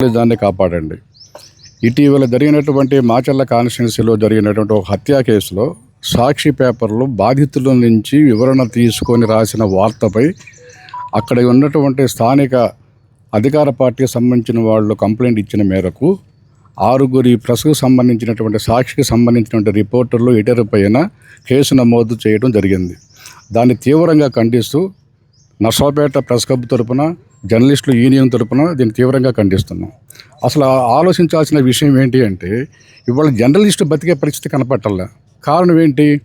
దాన్ని కాపాడండి. ఇటీవల జరిగినటువంటి మాచర్ల కాన్స్టిట్యున్సీలో జరిగినటువంటి ఒక హత్యా కేసులో సాక్షి పేపర్లు బాధితుల నుంచి వివరణ తీసుకొని రాసిన వార్తపై అక్కడ ఉన్నటువంటి స్థానిక అధికార పార్టీకి సంబంధించిన వాళ్ళు కంప్లైంట్ ఇచ్చిన మేరకు ఆరుగురి ప్రెస్కు సంబంధించినటువంటి సాక్షికి సంబంధించినటువంటి రిపోర్టర్లు ఇటరు పైన కేసు నమోదు చేయడం జరిగింది. దాన్ని తీవ్రంగా ఖండిస్తూ నర్సాపేట ప్రెస్ క్లబ్ తరపున జర్నలిస్టులు యూనియన్ తరపున దీన్ని తీవ్రంగా ఖండిస్తున్నాం. అసలు ఆలోచించాల్సిన విషయం ఏంటి అంటే ఇవాళ జర్నలిస్టు బతికే పరిస్థితి కనపట్టల్లా. కారణం ఏంటి?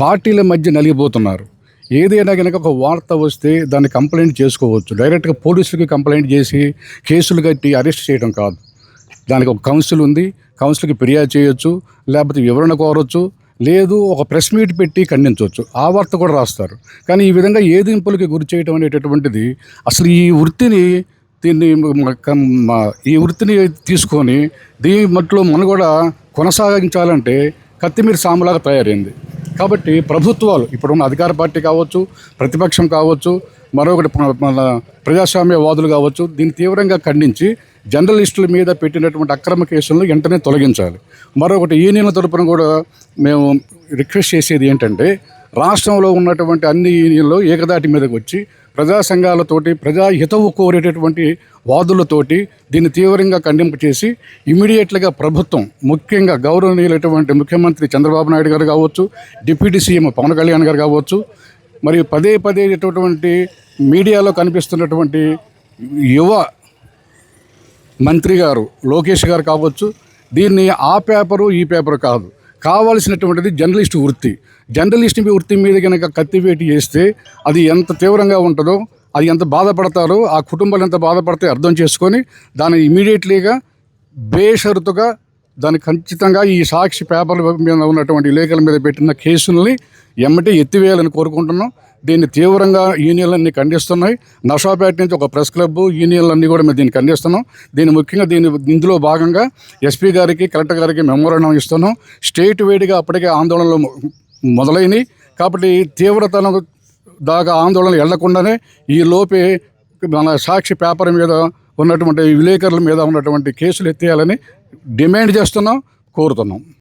పార్టీల మధ్య నలిగిపోతున్నారు. ఏదైనా కనుక ఒక వార్త వస్తే దాన్ని కంప్లైంట్ చేసుకోవచ్చు. డైరెక్ట్గా పోలీసులకి కంప్లైంట్ చేసి కేసులు కట్టి అరెస్ట్ చేయడం కాదు. దానికి ఒక కౌన్సిల్ ఉంది. కౌన్సిల్కి ఫిర్యాదు చేయొచ్చు. లేకపోతే వివరణ కోరొచ్చు. లేదు ఒక ప్రెస్ మీట్ పెట్టి ఖండించవచ్చు. ఆ వార్త కూడా రాస్తారు. కానీ ఈ విధంగా ఏదింపులకి గురి చేయడం అనేటటువంటిది అసలు ఈ వృత్తిని దీన్ని ఈ వృత్తిని తీసుకొని దీని మట్లో మనం కూడా కొనసాగించాలంటే కత్తిమీర సాములాగా తయారైంది. కాబట్టి ప్రభుత్వాలు ఇప్పుడున్న అధికార పార్టీ కావచ్చు ప్రతిపక్షం కావచ్చు మరొకటి మన ప్రజాస్వామ్యవాదులు కావచ్చు దీన్ని తీవ్రంగా ఖండించి జర్నలిస్టుల మీద పెట్టినటువంటి అక్రమ కేసులను వెంటనే తొలగించాలి. మరొకటి యూనియన్ల తరపున కూడా మేము రిక్వెస్ట్ చేసేది ఏంటంటే రాష్ట్రంలో ఉన్నటువంటి అన్ని యూనియన్లు ఏకదాటి మీదకి వచ్చి ప్రజా సంఘాలతోటి ప్రజా హితవు కోరేటటువంటి వాదులతోటి దీన్ని తీవ్రంగా ఖండింపు చేసి ఇమీడియట్లుగా ప్రభుత్వం ముఖ్యంగా గౌరవనీయులైనటువంటి ముఖ్యమంత్రి చంద్రబాబు నాయుడు గారు కావచ్చు డిప్యూటీ సీఎం పవన్ కళ్యాణ్ గారు కావచ్చు మరియు పదే పదే ఇటువంటి మీడియాలో కనిపిస్తున్నటువంటి యువ మంత్రి గారు లోకేష్ గారు కావచ్చు దీన్ని ఆ పేపరు ఈ పేపరు కాదు. కావాల్సినటువంటిది జర్నలిస్ట్ వృత్తి. జర్నలిస్ట్ వృత్తి మీద కనుక కత్తివేటి చేస్తే అది ఎంత తీవ్రంగా ఉంటుందో అది ఎంత బాధపడతారో ఆ కుటుంబాలు ఎంత బాధపడితే అర్థం చేసుకొని దాన్ని ఇమీడియట్లీగా బేషరతుగా దాన్ని ఖచ్చితంగా ఈ సాక్షి పేపర్ల మీద ఉన్నటువంటి లేఖల మీద పెట్టిన కేసుల్ని ఎమ్మటే ఎత్తివేయాలని కోరుకుంటున్నాం. దీన్ని తీవ్రంగా యూనియన్లన్నీ ఖండిస్తున్నాయి. నషాపేట నుంచి ఒక ప్రెస్ క్లబ్ యూనియన్లన్నీ కూడా మేము దీన్ని ఖండిస్తున్నాం. దీన్ని ముఖ్యంగా దీని ఇందులో భాగంగా ఎస్పీ గారికి కలెక్టర్ గారికి మెమోరాండం ఇస్తున్నాం. స్టేట్ వేడిగా అప్పటికే ఆందోళనలు మొదలైనవి కాబట్టి తీవ్రతను దాకా ఆందోళన వెళ్ళకుండానే ఈ లోపే మన సాక్షి పేపర్ మీద ఉన్నటువంటి విలేకరుల మీద ఉన్నటువంటి కేసులు ఎత్తేయాలని డిమాండ్ చేస్తున్నాం కోరుతున్నాం.